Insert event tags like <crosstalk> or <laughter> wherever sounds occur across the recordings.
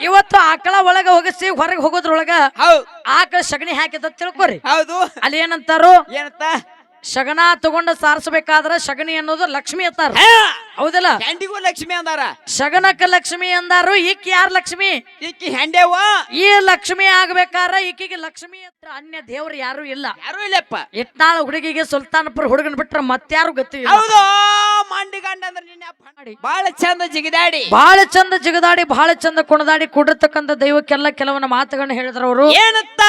ಇವತ್ತು ಆಕಳ ಒಳಗ ಹೋಗಿಸಿ ಹೊರಗೆ ಹೋಗೋದ್ರೊಳಗ ಹೌದ್. ಆಕಳ ಸಗಣಿ ಹಾಕಿದ ತಿಳ್ಕೊರಿ. ಹೌದು. ಅಲ್ಲಿ ಏನಂತಾರು? ಏನತ್ತ ಶಗಣ ತಗೊಂಡ ಸಾರಿಸಬೇಕಾದ್ರೆ ಶಗಣಿ ಅನ್ನೋದು ಲಕ್ಷ್ಮಿ ಅಂತಾರ. ಹೌದಲ್ಲ? ಹೆಂಡಿಗೂ ಲಕ್ಷ್ಮಿ ಅಂದಾರ. ಶಗನಕ್ಕ ಲಕ್ಷ್ಮಿ ಅಂದಾರು ಈಕಿ ಯಾರ್ ಲಕ್ಷ್ಮಿ? ಈಕಿ ಹೆಂಡೆವ ಈ ಲಕ್ಷ್ಮಿ ಆಗ್ಬೇಕಾರ ಈಕಿಗೆ ಲಕ್ಷ್ಮಿ ಹತ್ರ ಅನ್ಯ ದೇವ್ರು ಯಾರು ಇಲ್ಲ. ಯಾರು ಇಲ್ಲಪ್ಪ. ಇಟ್ನಾಳ ಹುಡುಗಿಗೆ ಸುಲ್ತಾನಪುರ ಹುಡುಗನ್ ಬಿಟ್ರ ಮತ್ಯಾರು ಗೊತ್ತಿಲ್ಲ ಹೌದು. ಬಾಳ ಚಂದ ಜಿಗಿದಾಡಿ. ಬಹಳ ಚಂದ ಜಿಗದಾಡಿ ಬಹಳ ಚಂದ ಕುಣದಾಡಿ ಕುಡಿರ್ತಕ್ಕಂಥ ದೈವಕ್ಕೆಲ್ಲ ಕೆಲವನ್ನ ಮಾತುಗಳನ್ನ ಹೇಳಿದ್ರ ಅವರು. ಏನತ್ತ?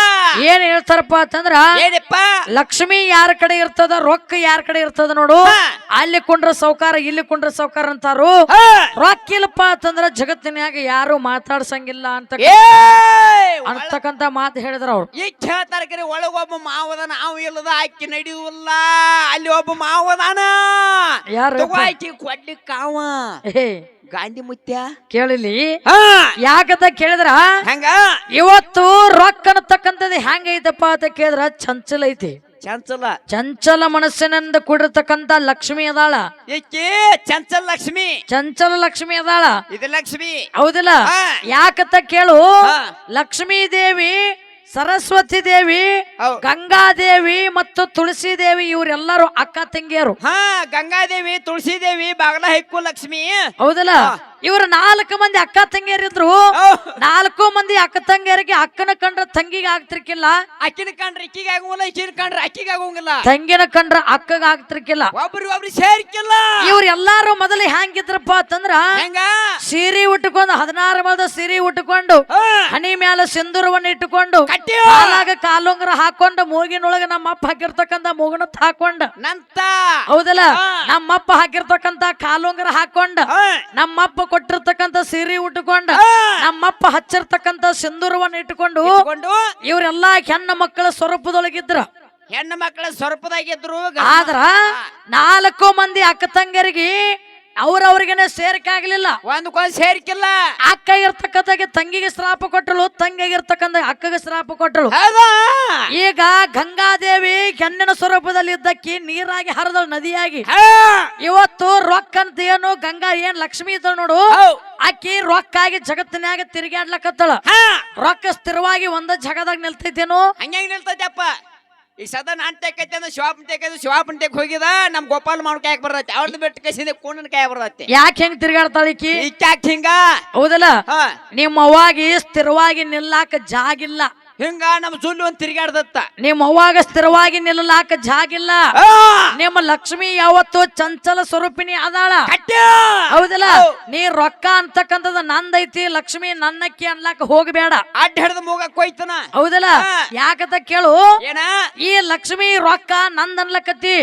ಏನ್ ಹೇಳ್ತಾರಪ್ಪ ಅಂತಂದ್ರ ಏನಪ್ಪ? ಲಕ್ಷ್ಮಿ ಯಾರ ಕಡೆ ಇರ್ತದ ರೊಕ್ಕ ಯಾರ ಕಡೆ ಇರ್ತದ ನೋಡು. ಅಲ್ಲಿ ಕುಂಡ್ರ ಸೌಕಾರ ಇಲ್ಲಿ ಕುಂಡ್ರ ಸೌಕಾರ ಅಂತಾರು. ಹಾ. ರೊಕ್ಕ ಇಲ್ಲಪ್ಪ ಅಂತಂದ್ರ ಜಗತ್ತಿನ್ಯಾಗ ಯಾರು ಮಾತಾಡ್ಸಂಗಿಲ್ಲ ಅಂತ ಏ ಅಂತಕ್ಕಂತ ಮಾತು ಹೇಳಿದ್ರ ಅವ್ರು. ಈ ಹೇಳ್ತಾರ ಒಳಗೊಬ್ಬ ಮಾವದ ನಾವು ಇಲ್ಲದ ಆಕಿ ನಡೆಯುವಲ್ಲ ಅಲ್ಲಿ ಒಬ್ಬ ಮಾವದಾನ. ಯಾರು ತಗೋ ಆಕಿ ಕೊಡ್ಲಿ ಕಾವ. ಗಾಂಧಿ ಮುತ್ಯ? ಕೇಳಿಲಿ? ಯಾಕಂತ ಕೇಳಿದ್ರ? ಹಂಗ? ಇವತ್ತು ರೊಕ್ಕ ಅನ್ನತಕ್ಕಂಥದ್ದು ಹೆಂಗೈತಪ್ಪ ಅಂತ ಕೇಳಿದ್ರ? ಚಂಚಲ ಐತಿ. ಚಂಚಲ. ಚಂಚಲ ಮನಸ್ಸಿನಿಂದ ಕೂಡಿರ್ತಕ್ಕಂತ ಲಕ್ಷ್ಮಿ ಅದಾಳ. ಏಕೆ? ಚಂಚಲ ಲಕ್ಷ್ಮಿ. ಚಂಚಲ ಲಕ್ಷ್ಮಿ ಅದಾಳ. ಇದು ಲಕ್ಷ್ಮಿ. ಹೌದಿಲ್ಲ? ಯಾಕಂತ ಕೇಳು. ಲಕ್ಷ್ಮೀ ದೇವಿ ಸರಸ್ವತಿ ದೇವಿ ಗಂಗಾ ಗಂಗಾದೇವಿ ಮತ್ತು ತುಳಸಿ ದೇವಿ ಇವರೆಲ್ಲರೂ ಅಕ್ಕ ತಂಗಿಯರು. ಹಾ ಗಂಗಾದೇವಿ ತುಳಸಿದೇವಿ ಬಾಗಲ ಹೆಕ್ಕು ಲಕ್ಷ್ಮಿ. ಹೌದಲ್ಲ? ಇವರು ನಾಲ್ಕು ಮಂದಿ ಅಕ್ಕ ತಂಗಿಯರಿದ್ರು. ನಾಲ್ಕು ಮಂದಿ ಅಕ್ಕ ತಂಗಿಯರಿಗೆ ಅಕ್ಕನ ಕಂಡ್ರ ತಂಗಿಗೆ ಆಗ್ತಿರ್ಕಿಲ್ಲ. ಅಕ್ಕಿನ ಕಂಡ್ರೆ ಇಕ್ಕಿಗೆ ಆಗುವಲ್ಲ ಇಕ್ಕಿನ ಕಂಡ್ರೆ ಅಕ್ಕಿಗೆ ಆಗುವಂಗಿಲ್ಲ ತಂಗಿನ ಕಂಡ್ರ ಅಕ್ಕಗ ಆಗ್ತಿರ್ಕಿಲ್ಲ. ಒಬ್ರು ಒಬ್ರು ಸೇರ್ಕಿಲ್ಲ. ಇವ್ರ ಎಲ್ಲಾರು ಮೊದಲು ಹೆಂಗಿದ್ರಪ್ಪ ಅಂತಂದ್ರ ಸೀರಿ ಉಟ್ಕೊಂಡು ಹದಿನಾರು ಮದ ಸೀರೆ ಉಟ್ಕೊಂಡು. ಹನಿ ಮ್ಯಾಲ ಸಿಂಧೂರವನ್ನ ಇಟ್ಟುಕೊಂಡು. ಕಾಲಾಗ ಕಾಲುಂಗರ ಹಾಕೊಂಡು ಮೂಗಿನೊಳಗ ನಮ್ಮಪ್ಪ ಹಾಕಿರ್ತಕ್ಕಂತ ಮೂಗನತ್ ಹಾಕೊಂಡ. ನಂತ. ಹೌದಲ್ಲ? ನಮ್ಮಪ್ಪ ಹಾಕಿರ್ತಕ್ಕಂತ ಕಾಲುಂಗರ ಹಾಕೊಂಡ ನಮ್ಮಪ್ಪ ಕೊಟ್ಟಿರ್ತಕ್ಕಂತ ಸೀರೆ ಉಟ್ಟುಕೊಂಡ ಹಾ. ನಮ್ಮಪ್ಪ ಹಚ್ಚಿರ್ತಕ್ಕಂತ ಸಿಂಧೂರವನ್ನ ಇಟ್ಟುಕೊಂಡು ಇಟ್ಕೊಂಡು ಇವರೆಲ್ಲ ಹೆಣ್ಣು ಮಕ್ಕಳ ಸ್ವರೂಪದೊಳಗಿದ್ರ ಹೆಣ್ಣು ಮಕ್ಕಳ ಸ್ವರೂಪದಾಗಿದ್ರು ಆದ್ರ ನಾಲ್ಕು ಮಂದಿ ಅಕ್ಕ ತಂಗಿಯರಿಗೆ ಅವ್ರವ್ರಿಗೇನೆ ಸೇರಕಾಗ್ಲಿಲ್ಲ ಆಗ್ಲಿಲ್ಲ ಒಂದಕ್ಕೊಂದ್ ಸೇರ್ಕಿಲ್ಲ. ಅಕ್ಕ ಇರ್ತಕ್ಕಂತಾಗೆ ತಂಗಿಗೆ ಶ್ರಾಪ ಕೊಟ್ಟಳು ತಂಗಿಗೆ ಇರ್ತಕ್ಕಂಥ ಅಕ್ಕಗೆ ಶ್ರಾಪ ಕೊಟ್ಟಳು. ಹೌದಾ? ಈಗ ಗಂಗಾದೇವಿ ಕೆನ್ನಿನ ಸ್ವರೂಪದಲ್ಲಿ ಇದ್ದಕ್ಕಿ ನೀರಾಗಿ ಹರಿದಳು ನದಿಯಾಗಿ. ಇವತ್ತು ರೊಕ್ಕ ಅಂತ ಏನು ಗಂಗಾ ಏನ್ ಲಕ್ಷ್ಮಿ ಇದ್ದಳು ನೋಡು. ಅಕ್ಕಿ ರೊಕ್ಕ ರೊಕ್ಕಾಗಿ ಜಗತ್ತಿನಾಗ ತಿರುಗಾಡ್ಲಕತ್ತಳ. ರೊಕ್ಕ ಸ್ಥಿರವಾಗಿ ಒಂದ ಜಗದಾಗ ನಿಲ್ತೈತೇನು? ಹಂಗಾಗಿ ನಿಲ್ತೈತಪ್ಪ ಈಗ ಸದಾ ನಾನು ತೆಕ್ಕೈತೆ ಅಂದ್ರೆ ಶಿವಾಪನ್ ತೆಕ್ಕೈತೆ ಶಿವಾಪನ್ ತೆಕ್ ಹೋಗಿದ ನಮ್ ಗೋಪಾಲ್ ಮಾಡ್ ಕಾಯಕ್ ಬರತ್ತೆ. ಅವ್ರದ್ದು ಬಿಟ್ಟು ಕೈಸಿಂದ ಕೂಣನ್ ಕಾಯ ಬರತ್ತೆ. ಯಾಕೆ ಹೆಂಗ್ ತಿರುಗಾಡ್ತಾಳ ಈಕಿ? ಹಿಂಗ? ಹೌದಲ್ಲ? ನಿಮ್ಮವಾಗಿ ನಿಮ್ಮ ಸ್ಥಿರವಾಗಿ ನಿಲ್ಲಾಕ ಜಾಗಿಲ್ಲ. ಹಿಂಗ ನಮ್ಮ ಜುಲ್ಲು ಒಂದು ತಿರ್ಗಾಡ್ದತ್ತ ನಿಮ್ಮ ಅವಾಗ ಸ್ಥಿರವಾಗಿ ನಿಲ್ಲಲಾಕ ಜಾಗಿಲ್ಲ. ನಿಮ್ಮ ಲಕ್ಷ್ಮಿ ಯಾವತ್ತು ಚಂಚಲ ಸ್ವರೂಪಿಣಿ ಅದಾಳ! ಹೌದಲ್ಲ? ನೀ ರೊಕ್ಕ ಅಂತಕ್ಕಂಥದ್ದು ನಂದೈತಿ ಲಕ್ಷ್ಮಿ ನನ್ನಕ್ಕಿ ಅನ್ಲಾಕ ಹೋಗಬೇಡ ಅಡ್ಡ ಹಿಡ್ದು ಮೂಗ ಹೋಯ್ತನ ಹೌದಲ್ಲ. ಯಾಕಂತ ಕೇಳು? ಏನ? ಈ ಲಕ್ಷ್ಮಿ ರೊಕ್ಕ ನಂದ್ ಅನ್ಲಕತ್ತಿ.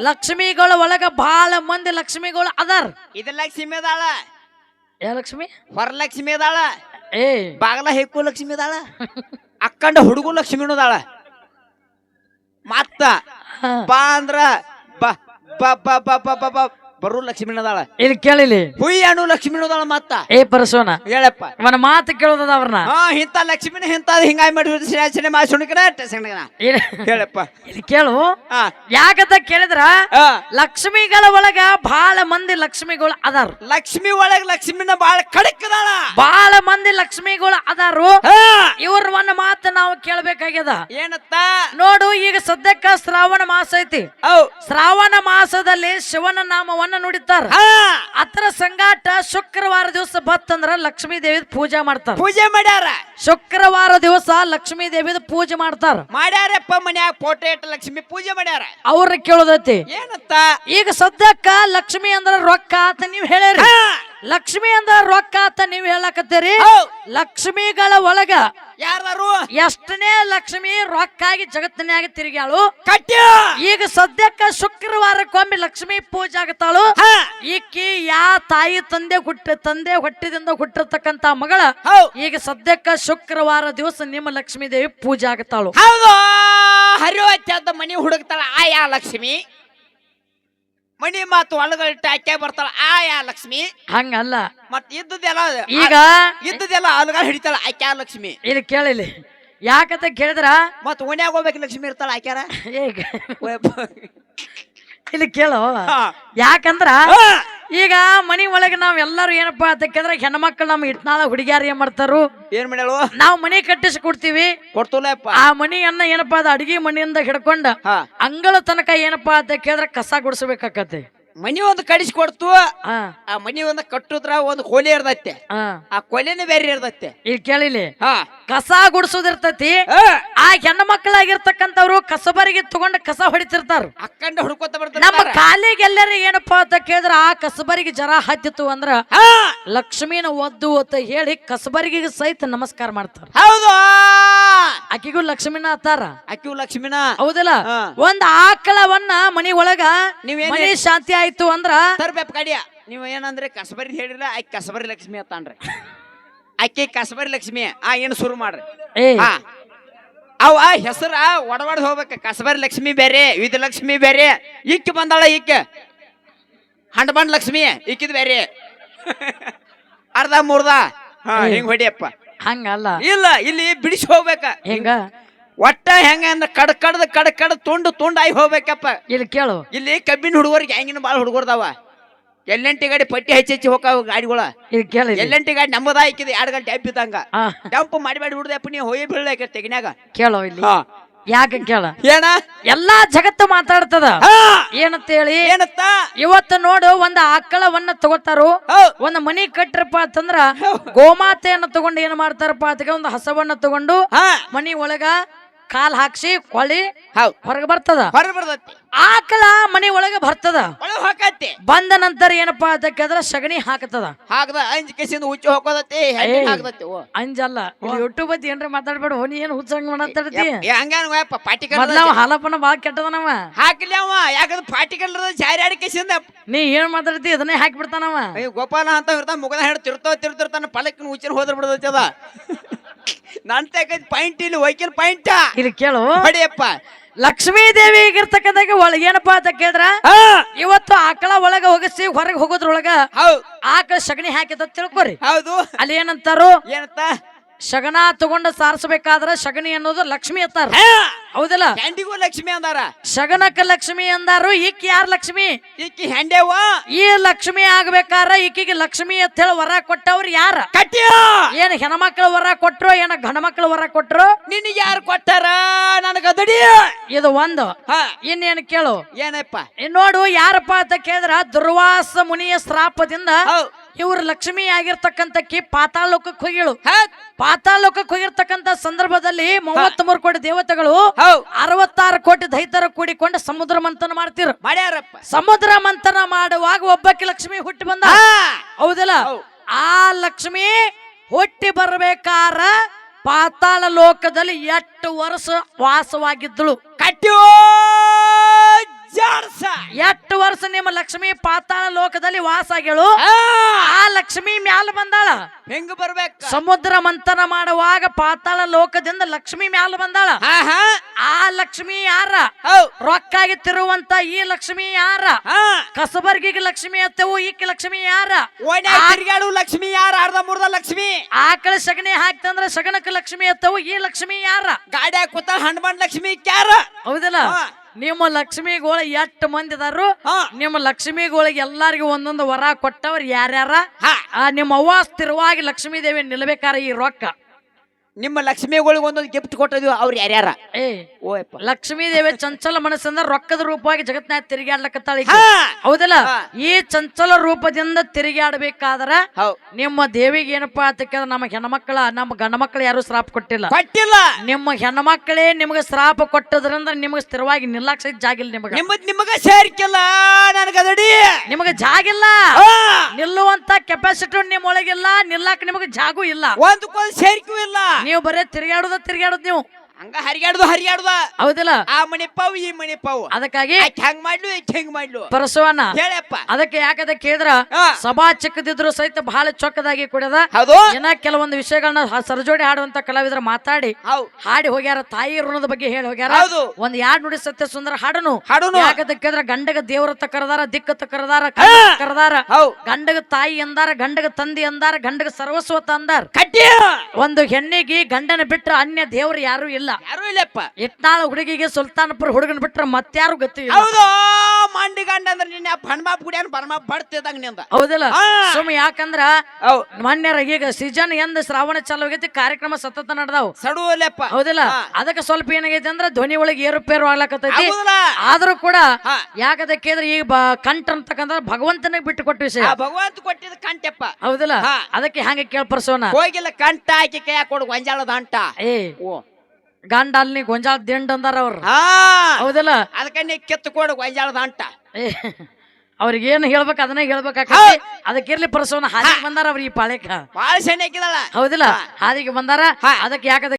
ಲಕ್ಷ್ಮಿಗಳ ಒಳಗ ಬಹಳ ಮಂದಿ ಲಕ್ಷ್ಮಿಗಳು ಅದಾರ. ಇದು ಲಕ್ಷ್ಮಿ ಅದಾಳ. ಯಾ ಲಕ್ಷ್ಮಿ? ಹೊರಲಕ್ಷ್ಮಿ ಅದಾಳ. ಏ. ಬಾಗಲ ಹೆಕ್ಕು ಲಕ್ಷ್ಮಿ ಅದಾಳ. <laughs> ಅಕ್ಕಂಡ ಹುಡುಗು ಲಕ್ಷ್ಮಿ ಅದಾಳ. ಮತ್ತ ಬಾ ಅಂದ್ರ ಬ ಬ ಬ ಬ ಬ ಬರು ಲಕ್ಷ್ಮೀನದಾಳ. ಇಲ್ಲಿ ಕೇಳಿಲಿ. ಹುಯ್ ಅಣು ಲಕ್ಷ್ಮಿನೂ ಅದಾಳ ಮತ್ತ ಏ ಪರಸೋನ ಹೇಳಪ್ಪ. ಅವನ ಮಾತು ಕೇಳೋದ ಅವ್ರನ್ನ. ಹಾ ಇಂತ ಲಕ್ಷ್ಮೀನ ಇಂತ ಹಿಂಗಾಯ್ ಮಾಡಿ ಸಿನೆ ಮಾಡಿ ಸುಣಿಕನ ಹೇಳಪ್ಪ. ಇಲ್ಲಿ ಕೇಳು. ಯಾಕಂತ ಕೇಳಿದ್ರ. ಲಕ್ಷ್ಮಿಗಳ ಒಳಗ ಬಹಳ ಮಂದಿ ಲಕ್ಷ್ಮಿಗಳು ಅದಾರ. ಲಕ್ಷ್ಮಿ ಒಳಗ ಲಕ್ಷ್ಮಿನ ಬಾಳ ಕಡಕದಾಳ. ಬಹಳ ಮಂದಿ ಲಕ್ಷ್ಮಿಗಳು ಅದಾರು. ಇವ್ರ ಒಂದ್ ಮಾತು ನಾವು ಕೇಳ್ಬೇಕಾಗ್ಯದ. ಏನತ್ತ? ನೋಡು ಈಗ ಸದ್ಯಕ್ಕ ಶ್ರಾವಣ ಮಾಸ ಐತಿ. ಶ್ರಾವಣ ಮಾಸದಲ್ಲಿ ಶಿವನ ನಾಮವನ್ನ ನುಡಿತಾರ ಹಾ. ಅತರ ಸಂಗಾಟ ಶುಕ್ರವಾರ ದಿವಸ ಬತ್ತಂದ್ರ ಲಕ್ಷ್ಮೀ ದೇವಿ ಪೂಜೆ ಮಾಡ್ತಾರ. ಪೂಜೆ ಮಾಡ್ಯಾರ. ಶುಕ್ರವಾರ ದಿವಸ ಲಕ್ಷ್ಮೀ ದೇವಿ ಪೂಜೆ ಮಾಡ್ತಾರ. ಮಾಡ್ಯಾರಪ್ಪ ಮನ್ಯಾಗ ಫೋಟೋ ಇಟ್ಟ ಲಕ್ಷ್ಮಿ ಪೂಜೆ ಮಾಡ್ಯಾರ. ಅವ್ರ ಕೇಳೋದೈತಿ. ಏನತ್ತ ಈಗ ಸದ್ಯಕ್ಕ ಲಕ್ಷ್ಮಿ ಅಂದ್ರ ರೊಕ್ಕ ಅಂತ ನೀವ್ ಹೇಳ್ಯಾರ. ಲಕ್ಷ್ಮಿ ಅಂದ್ರ ರೊಕ್ಕ ಅಂತ ನೀವ್ ಹೇಳಕತ್ತೀರಿ. ಲಕ್ಷ್ಮಿಗಳ ಒಳಗ ಯಾರು ಎಷ್ಟನೇ ಲಕ್ಷ್ಮಿ ರೊಕ್ಕಾಗಿ ಆಗಿ ತಿರುಗ್ಯಾಳು? ಕಟ್ಟ್ಯ. ಈಗ ಸದ್ಯಕ್ಕ ಶುಕ್ರವಾರಕ್ಕೊಮ್ಮೆ ಲಕ್ಷ್ಮಿ ಪೂಜೆ ಆಗತ್ತಾಳು. ಈಕಿ ಯಾ ತಾಯಿ ತಂದೆ ಹುಟ್ಟ ತಂದೆ ಹೊಟ್ಟಿದಿಂದ ಹುಟ್ಟಿರ್ತಕ್ಕಂತ ಮಗಳ. ಈಗ ಸದ್ಯಕ್ಕ ಶುಕ್ರವಾರ ದಿವಸ ನಿಮ್ಮ ಲಕ್ಷ್ಮೀ ದೇವಿ ಪೂಜೆ ಆಗತ್ತಾಳು. ಹರಿವಚ್ಚದ ಮನಿ ಹುಡುಕ್ತಾಳ ಆಯಾ ಲಕ್ಷ್ಮಿ? ಮನಿ ಮಾತು ಒಳಗಲ್ಟ ಆಕೆ ಬರ್ತಾಳ ಆಯಾ ಲಕ್ಷ್ಮಿ. ಹಂಗಲ್ಲ. ಮತ್ ಇದ್ದದೆಲ್ಲ ಈಗ ಇದ್ದದೆಲ್ಲ ಅಲ್ಗ ಹಿಡಿತಾಳ ಆಕ್ಯಾ ಲಕ್ಷ್ಮಿ. ಇಲ್ಲಿ ಕೇಳಿಲಿ ಯಾಕಂತ ಕೇಳಿದ್ರ? ಮತ್ ಓಣ್ಯಾಗ ಹೋಗ್ಬೇಕು ಲಕ್ಷ್ಮಿ ಇರ್ತಾಳ ಆಕ್ಯಾರ ಈಗ ಇಲ್ಲಿ ಕೇಳು. ಯಾಕಂದ್ರ. ಈಗ ಮನಿ ಒಳಗೆ ನಾವ್ ಎಲ್ಲಾರು ಏನಪ್ಪಾ ಅದಕ್ಕೆಂದ್ರೆ ಹೆಣ್ಮಕ್ಳು ನಮ್ಮ ಇಟ್ನಾಳ ಹುಡುಗಿಯಾರ ಏನ್ ಮಾಡ್ತಾರು? ಏನ್ ಮಾಡ್ಯಾಳು? ನಾವ್ ಮನಿ ಕಟ್ಟಿಸಿ ಕೊಡ್ತೀವಿ. ಕೊಡ್ತಲ್ಲಪ್ಪ ಆ ಮನಿಯನ್ನ ಏನಪ್ಪಾ ಅದ ಅಡಿಗೆ ಮನಿಯಿಂದ ಹಿಡ್ಕೊಂಡ ಅಂಗಳ ತನಕ ಏನಪ್ಪಾ ಅಂತ ಕೇಳಿದ್ರೆ ಕಸ ಗುಡಿಸ್ಬೇಕಾಕತಿ ಮನಿ ಒಂದು ಕಡಿಸಿ ಕೊಡ್ತು. ಆ ಮನಿ ಒಂದು ಕಟ್ಟುದ್ರ ಒಂದು ಕೊಲೆ ಇರ್ದತ್ತೆ ಆ ಕೊಲೆನೇ ಬೇರೆ ಇರ್ದತ್ತೆ ಇಲ್ಲಿ ಕೇಳಿಲಿ. ಹ. ಕಸ ಗುಡಿಸೋದಿರ್ತೈತಿ ಆ, ಹೆಣ್ಣು ಮಕ್ಕಳಾಗಿರ್ತಕ್ಕಂಥವ್ರು ಕಸಬರಿಗೆ ತಗೊಂಡು ಕಸ ಹೊಡಿತಿರ್ತಾರ. ಅಕ್ಕಂಡ ಹುಡ್ಕೋತ ನಮ್ಮ ಬರ್ತಾರ ಕಾಲಿಗೆ ಎಲ್ಲರೂ ಏನಪ್ಪಾ ಅಂತ ಕೇಳಿದ್ರ ಆ ಕಸಬರಿಗೆ ಜರ ಹತ್ತಿತ್ತು ಅಂದ್ರ ಲಕ್ಷ್ಮೀನ ಒದ್ದು ಅಂತ ಹೇಳಿ ಕಸಬರಿಗೆ ಸಹಿತ ನಮಸ್ಕಾರ ಮಾಡ್ತಾರ. ಹೌದು! ಆಕಿಗೂ ಲಕ್ಷ್ಮೀನ ಅತ್ತಾರ? ಅಕ್ಕಿವು ಲಕ್ಷ್ಮಿನ? ಹೌದಲ್ಲ? ಹಾ. ಒಂದ್ ಆಕಳವನ್ನ ಮನಿ ಒಳಗ ನೀವೇನ್ ಮನೆ ಶಾಂತಿ ಆಯ್ತು ಅಂದ್ರ ತರ್ಬೇಕು ಕಡಿಯ. ನೀವು ಏನಂದ್ರೆ ಕಸಬರಿ ಹೇಳಿಲ್ಲ ಆಕೆ ಕಸಬರಿ ಲಕ್ಷ್ಮಿ ಅತ್ತಾನ್ರಿ. ಆಕೆ ಕಸಬರಿ ಲಕ್ಷ್ಮಿ ಆ ಏನು ಶುರು ಮಾಡ್ರಿ. ಏ ಹಾ. ಅವ ಹೆಸರ ಒಡವಾಡ್ ಹೋಗ್ಬೇಕ. ಕಸಬರಿ ಲಕ್ಷ್ಮಿ ಬೇರೆ ವಿಧಲಕ್ಷ್ಮಿ ಬೇರೆ. ಇಕ್ಕಿ ಬಂದಾಳ ಇಕ್ಕ ಹಂಡಬಂಡ್ ಲಕ್ಷ್ಮಿ ಇಕ್ಕಿದ್ ಬೇರೆ. ಅರ್ಧ ಮೂರ್ದ ಹಾ. ಹಿಂಗ್ ಹೊಡಿಯಪ್ಪ. ಹಂಗಲ್ಲ. ಇಲ್ಲ ಇಲ್ಲಿ ಬಿಡಿಸಿ ಹೋಗ್ಬೇಕ. ಹೆಂಗ? ಒಟ್ಟ ಹೆಂಗ ಅಂದ್ರೆ ಕಡ್ ಕಡ್ದ ಕಡ್ ಕಡ್ ತುಂಡು ತುಂಡಾಗಿ ಹೋಗ್ಬೇಕಪ್ಪ. ಇಲ್ಲಿ ಕೇಳು. ಇಲ್ಲಿ ಕಬ್ಬಿನ ಹುಡುಗರಿಗೆ ಹೆಂಗಿನ ಬಾಳ ಹುಡುಗರ್ದಾವ. ಎಲ್ಲೆಂಟಿ ಗಾಡಿ ಪಟ್ಟಿ ಹಚ್ಚಿ ಹಚ್ಚಿ ಹೋಗಾವ ಗಾಡಿಗಳ? ಇಲ್ಲಿ ಕೇಳಿ. ಎಲ್ಲೆಂಟಿ ಗಾಡಿ ನಮ್ಮದ ಹಾಕಿದೆ ಎರಡು ಗಂಟೆ ಟೈಪ್ ಇದ್ದಂಗ. ಆ, ಡಂಪ್ ಮಾಡಿ ಮಾಡಿ ಬಿಡುದಪ್ಪ ನೀವು ಹೋಗಿ ಬೀಳ್ಲಾಕ ತೆಗಿನಾಗ ಕೇಳೋ ಇಲ್ಲಿ. ಯಾಕೆ ಕೇಳ? ಏನ? ಎಲ್ಲಾ ಜಗತ್ತು ಮಾತಾಡ್ತದ. ಹಾ, ಏನಂತೇಳಿ? ಏನತ್ತ ಇವತ್ತು ನೋಡು ಒಂದ್ ಆಕಳವನ್ನ ತಗೋತಾರು. ಹೌದ್ ಒಂದ್ ಮನಿ ಕಟ್ಟ್ರಪ್ಪ ಅಂತಂದ್ರ ಗೋಮಾತೆಯನ್ನ ತಗೊಂಡು ಏನ್ ಮಾಡ್ತಾರಪ್ಪ ಅದಕ್ಕೆ ಒಂದು ಹಸವನ್ನ ತಗೊಂಡು ಹಾ. ಮನಿ ಒಳಗ ಕಾಲ್ ಹಾಕ್ಸಿ ಕೊಳಿ ಹೌದ್ ಹೊರಗೆ ಬರ್ತದ. ಹೊರ ಬರ್ತತಿ ಆಕಳ ಮನೆ ಒಳಗೆ ಬರ್ತದ. ಒಳಗೆ ಹಾಕತ್ತಿ. ಬಂದ ನಂತರ ಏನಪ್ಪಾ ಅಂತ ಕೇಳಿದ್ರ ಸಗಣಿ ಹಾಕತದ. ಹಾಕದ ಅಂಜ್ ಕೇಸಿಂದ ಹುಚ್ಚು ಹೆಣ್ಣಿ. ಹಾಕದತ್ತಿ ಓ. ಅಂಜಲ್ಲ ಯೂಟ್ಯೂಬ್ ಐತಿ ಏನ್ರ ಮಾತಾಡ್ಬೇಡ ನೀ ಏನ್ ಹುಚ್ಚಂಗ್ ಮಾತಾಡ್ತಿ? ಹಂಗಾನಪ್ಪ ಪಾಟಿ ಮೊದ್ಲ ಅವ ಹಾಲಪ್ಪನ ಬಾಳ ಕೆಟ್ಟದನವ ಹಾಕಿಲ್ಲ ಅವ ಯಾಕಂದ್ರೆ ಪಾಟಿ ಕಲ್ಲದ ಜಾರಿ ಆಡಿ ಕೇಸಿಂದ ನೀ ಏನ್ ಮಾತಾಡ್ತಿ ಅದನ್ನೇ ಹಾಕಿ ಬಿಡ್ತಾನವ ಅಯ್ಯೋ ಗೋಪಾಲ ಅಂತ ಇರ್ತಾನ ಮುಗದ ಹೆಣ್ಣು ತಿರ್ತಾವ ತಿರ್ತಿರ್ತಾನ ಪಲಕ್ಕಿನ ಹುಚ್ಚಿನ ಹೋದ್ರ ಬಿಡದತ್ತೆ <laughs> ಅದ ನನ್ ಪಾಯಿಂಟ್ ಇಲ್ಲಿ ವೈಕಲ್ ಪಾಯಿಂಟ್. ಇಲ್ಲಿ ಕೇಳು. ಹೊಡಿಯಪ್ಪ. ಲಕ್ಷ್ಮೀ ದೇವಿ ಒಳಗೆ ಒಳಗ ಏನಪ್ಪಾ ಅಂತ ಕೇಳಿದ್ರ? ಇವತ್ತು ಆಕಳ ಒಳಗ ಹೋಗಿಸಿ ಹೊರಗೆ ಹೋಗೋದ್ರೊಳಗ ಆಕಳ ಸಗಣಿ ಹಾಕಿದ ತಿಳ್ಕೊರಿ. ಹೌದು. ಅಲ್ಲಿ ಏನಂತಾರು? ಏನಂತ? ಶಗನ ತಗೊಂಡು ಸಾರಿಸಬೇಕಾದ್ರ ಶಗಣಿ ಅನ್ನೋದು ಲಕ್ಷ್ಮಿ ಅಂತಾರ. ಹೌದಲ್ಲ? ಹೆಂಡಿಗೂ ಲಕ್ಷ್ಮಿ ಅಂದಾರ. ಶಗನಕ್ಕ ಲಕ್ಷ್ಮಿ ಅಂದಾರು ಈಕಿ ಯಾರ್ ಲಕ್ಷ್ಮಿ? ಈಕಿ ಹೆಂಡೆವ ಈ ಲಕ್ಷ್ಮಿ ಆಗ್ಬೇಕಾರ ಈಕಿಗೆ ಲಕ್ಷ್ಮಿ ಅಂತ ಹೇಳಿ ವರ ಕೊಟ್ಟವ್ರು ಯಾರ? ಕಟ್ಟಿಯ ಏನ್ ಹೆಣ್ಮಕ್ಳು ವರ ಕೊಟ್ರು ಏನ ಗಂಡ ಮಕ್ಳು ವರ ಕೊಟ್ರು? ನಿನಗೆ ಯಾರು ಕೊಟ್ಟಾರ? ನನಗದಡಿ ಇದು ಒಂದು. ಹಾ. ಇನ್ನೇನು ಕೇಳು? ಏನಪ್ಪ? ಇನ್ ನೋಡು ಯಾರಪ್ಪ ಅಂತ ಕೇಳಿದ್ರ ದುರ್ವಾಸ ಮುನಿಯ ಶ್ರಾಪದಿಂದ ಹೌದ್. ಇವ್ರು ಲಕ್ಷ್ಮಿ ಕಿ ಪಾತಾಳ ಲೋಕಕ್ಕೆ ಹೋಗಿಳು. ಪಾತಾಲೋಕಕ್ಕೆ ಪಾತಾಳ ಲೋಕಕ್ಕೆ ಹೋಗಿರ್ತಕ್ಕಂತ ಸಂದರ್ಭದಲ್ಲಿ ಮೂವತ್ತ್ ಮೂರು ಕೋಟಿ ದೇವತೆಗಳು ಅರವತ್ತಾರು ಕೋಟಿ ದೈತರ ಕೂಡಿಕೊಂಡು ಸಮುದ್ರ ಮಂಥನ ಮಾಡ್ತಿರು. ಮಾಡ್ಯಾರಪ್ಪ. ಸಮುದ್ರ ಮಂಥನ ಮಾಡುವಾಗ ಒಬ್ಬಕ್ಕೆ ಲಕ್ಷ್ಮಿ ಹುಟ್ಟಿ ಬಂದ. ಹೌದಲ್ಲ? ಹೌದ್. ಆ ಲಕ್ಷ್ಮಿ ಹುಟ್ಟಿ ಬರ್ಬೇಕಾರ ಪಾತಾಳ ಲೋಕದಲ್ಲಿ ಎಷ್ಟು ವರ್ಷ ವಾಸವಾಗಿದ್ದಳು. ಕಟ್ಟಿಯೋ ಜಾಡ್ಸ. ಎಷ್ಟು ವರ್ಷ ನಿಮ್ಮ ಲಕ್ಷ್ಮಿ ಪಾತಾಳ ಲೋಕದಲ್ಲಿ ವಾಸ ಆಗ್ಯಳು ಆ ಲಕ್ಷ್ಮಿ ಮ್ಯಾಲ ಬಂದಾಳ? ಹೆಂಗ್ ಬರ್ಬೇಕ? ಸಮುದ್ರ ಮಂಥನ ಮಾಡುವಾಗ ಪಾತಾಳ ಲೋಕದಿಂದ ಲಕ್ಷ್ಮಿ ಮ್ಯಾಲ ಬಂದಾಳ? ಆ ಲಕ್ಷ್ಮಿ ಯಾರ? ರೊಕ್ಕಾಗಿ ತಿರುವಂತ ಈ ಲಕ್ಷ್ಮಿ ಯಾರ? ಕಸಬರ್ಗಿಗೆ ಲಕ್ಷ್ಮಿ ಅತ್ತೆವು ಈಕೆ ಲಕ್ಷ್ಮಿ ಯಾರ? ತಿರ್ಗಾಡು ಲಕ್ಷ್ಮಿ ಯಾರ? ಅರ್ಧ ಮುರ್ದ ಲಕ್ಷ್ಮಿ. ಆಕಳ ಸಗಣಿ ಹಾಕ್ತಂದ್ರ ಸಗಣಕ್ಕೆ ಲಕ್ಷ್ಮಿ ಅತ್ತವು ಈ ಲಕ್ಷ್ಮಿ ಯಾರ? ಗಾಡ್ಯಾಗ ಕೂತ ಹಣ್ಮಣ್ ಲಕ್ಷ್ಮಿ ಕ್ಯಾರ? ಹೌದಲ್ಲ. ನಿಮ್ಮ ಲಕ್ಷ್ಮಿಗೋಳ ಎಷ್ಟು ಮಂದಿ ಇದಾರು? ನಿಮ್ಮ ಲಕ್ಷ್ಮಿಗಳಿಗೆ ಎಲ್ಲಾರ್ಗೂ ಒಂದೊಂದು ವರ ಕೊಟ್ಟವ್ರು ಯಾರ್ಯಾರ? ನಿಮ್ಮ ಅವ್ವ ಸ್ಥಿರವಾಗಿ ಲಕ್ಷ್ಮೀ ದೇವಿ ನಿಲ್ಬೇಕಾರ ಈ ರೊಕ್ಕ. ನಿಮ್ಮ ಲಕ್ಷ್ಮಿಗಳಿಗೆ ಒಂದೊಂದು ಗಿಫ್ಟ್ ಕೊಟ್ಟಿದ್ವಿ ಅವ್ರು ಯಾರ್ಯಾರ? ಏ ಓಯಪ್ಪ ಲಕ್ಷ್ಮೀ ದೇವಿ ಚಂಚಲ ಮನಸ್ಸಿಂದ ರೊಕ್ಕದ ರೂಪವಾಗಿ ಜಗತ್ನಾಗ ತಿರುಗಾಡ್ಲಕತ್ತಾಳ ಈಕಿ. ಹಾ! ಹೌದಲ್ಲ? ಈ ಚಂಚಲ ರೂಪದಿಂದ ತಿರುಗಾಡ್ಬೇಕಾದ್ರ ನಿಮ್ಮ ದೇವಿಗೆ ಏನಪ್ಪಾ ಅಂತ ಕೇಳಿದ್ರೆ ನಮ್ಮ ಹೆಣ್ಮಕ್ಳ ನಮ್ಮ ಗಂಡ ಮಕ್ಳು ಯಾರು ಶ್ರಾಪ ಕೊಟ್ಟಿಲ್ಲ. ಕೊಟ್ಟಿಲ್ಲ! ನಿಮ್ಮ ಹೆಣ್ಮಕ್ಳೇ ನಿಮ್ಗೆ ಶ್ರಾಪ ಕೊಟ್ಟದ್ರಿಂದ ನಿಮ್ಗೆ ಸ್ಥಿರವಾಗಿ ನಿಲ್ಲಾಕ್ ಜಾಗಿಲ್ಲ ನಿಮಗೆ. ನಿಮ್ಮದ್ ನಿಮಗ ಸೇರ್ಕಿಲ್ಲ ನನಗದಡಿ. ನಿಮಗೆ ಜಾಗಿಲ್ಲ ಹಾ! ನಿಲ್ಲುವಂತ ಕೆಪಾಸಿಟಿ ನಿಮ್ಮ ಒಳಗಿಲ್ಲ ನಿಲ್ಲಾಕ ನಿಮಗೆ ಜಾಗೂ ಇಲ್ಲ. ಒಂದಕ್ಕೊಂದು ಸೇರ್ಕೂ ಇಲ್ಲ. ನೀವು ಬರೇ ತಿರುಗಾಡುದ ತಿರುಗಾಡುದ್ ನೀವು. ಹಂಗ ಹರಿಯಾಡ್ದು ಹರಿಯಾಡ್ದ. ಹೌದಿಲ್ಲ? ಆ ಮಣಿಪಾವ್ ಪಾವು ಈ ಮಣಿಪಾವ್ ಪಾವು. ಅದಕ್ಕಾಗಿ ಆಕೆ ಹೆಂಗ್ ಮಾಡ್ಲು ಈಕೆ ಹೆಂಗ್ ಮಾಡ್ಲು. ಪರಸವನ್ನ ಹೇಳಪ್ಪ. ಅದಕ್ಕೆ ಯಾಕದ ಕೇಳಿದ್ರ? ಹಾ. ಸಭಾ ಚಿಕ್ಕದಿದ್ರು ಸಹಿತ ಬಹಳ ಚೊಕ್ಕದಾಗಿ ಕುಡಿದ. ಹೌದು. ಜನ ಕೆಲವೊಂದು ವಿಷಯಗಳನ್ನ ಹ- ಸರಜೋಡಿ ಹಾಡುವಂತ ಕಲಾವಿದರು ಮಾತಾಡಿ. ಹಾಡಿ ಹೋಗ್ಯಾರ ತಾಯಿ ಋಣದ ಬಗ್ಗೆ ಹೇಳಿ ಹೋಗ್ಯಾರ. ಹೌದು. ಒಂದ್ ಯಾಡ್ ನುಡಿ ಸತ್ಯ ಸುಂದರ ಹಾಡನು. ಹಾಡುನು ಯಾಕದ ಕೇಳಿದ್ರ? ಗಂಡಗ ದೇವರತ್ತ ಕರದಾರ ದಿಕ್ಕತ್ತ ಕರದಾರ. ಕರದಾರ. ಗಂಡಗ ತಾಯಿ ಎಂದಾರ ಗಂಡಗ ತಂದಿ ಎಂದಾರ ಗಂಡಗ ಸರ್ವಸ್ವತ ಅಂದಾರ. ಕಟ್ಟಿ. ಒಂದು ಹೆಣ್ಣಿಗೆ ಗಂಡನ ಬಿಟ್ರ ಅನ್ಯ ದೇವ್ರು ಯಾರು ಇಲ್ಲ. ಯಾರು ಇಲ್ಲಪ್ಪ. ಇತ್ತಾಳ ಹುಡುಗಿಗೆ ಸುಲ್ತಾನಪುರ ಹುಡುಗನ ಬಿಟ್ರೆ ಮತ್ತಾರು ಗತಿ ಇಲ್ಲ. ಹೌದು ಮಂಡಿ ಗಂಡ ಅಂದ್ರೆ ನಿನ್ನ ಬಣ್ಮಾಪ್ ಗುಡಿಯನ್ ಬಡ್ತಿದಂಗ ನಿಂದ. ಹೌದಿಲ್ಲ. ಸುಮ್ ಯಾಕಂದ್ರ ಅವ್ ಮೊನ್ನೆರ ಈಗ ಸೀಸನ್ ಎಂದ ಶ್ರಾವಣ ಚಾಲು ಆಗೈತಿ ಕಾರ್ಯಕ್ರಮ ಸತತ ನಡ್ದಾವ್. ಸಡುವಲ್ಲಪ್ಪ ಹೌದಿಲ್ಲ. ಅದಕ್ಕೆ ಸ್ವಲ್ಪ ಏನಾಗೈತಿ ಅಂದ್ರ ಧ್ವನಿ ಒಳಗೆ ಏರುಪೇರು ಆಗ್ಲಕತ್ತೈತಿ. ಹೌದಲ್ಲ. ಆದ್ರೂ ಕೂಡ ಹಾ. ಯಾಕದಕ್ಕೆ ಅಂದ್ರೆ ಈಗ ಬ ಕಂಠ ಅಂತಕ್ಕಂದ್ರ ಭಗವಂತನಿಗೆ ಬಿಟ್ಟು ಕೊಟ್ಟ ವಿಷಯ ಆ ಭಗವಂತ ಕೊಟ್ಟಿದ ಕಂಟೆಪ್ಪ ಹೌದಿಲ್ಲ. ಹಾ. ಅದಕ್ಕೆ ಹಂಗೆ ಕೇಳ್ಪರ್ಸೋಣ? ಹೋಗಿಲ್ಲ ಕಂಟ ಹಾಕಿ ಕೈ ಕೊಡು ಗೊಂಜಾಳದ ಅಂಟ. ಏ. ಓ. ಗಂಡ ಅಲ್ಲಿ ಗೊಂಜಾಳ ದಿಂಡ್ ಅಂದಾರ ಅವ್ರು. ಹಾ. ಹೌದಿಲ್ಲ? ಅದಕ್ಕೆ ನೀ ಕಿತ್ತು ಕೊಡು ಗೊಂಜಾಳದ ಅಂಟ. ಏ ಅವ್ರಿಗೆ ಏನ್ ಹೇಳ್ಬೇಕು ಅದನ್ನ ಹೇಳ್ಬೇಕಾಗ ಅದಕ್ಕೆ ಇರ್ಲಿ ಪರ್ಸೋನ ಹಾದಿಗೆ ಬಂದಾರ ಅವ್ರಿಗೆ ಈ ಪಾಳ್ಯಕ್ಕ. ಬಾಳ ಸೆಣೆ ಹಾಕಿದಳ ಹೌದಿಲ್ಲ? ಹಾದಿಗೆ ಬಂದಾರ. ಅದಕ್ಕೆ ಯಾಕದ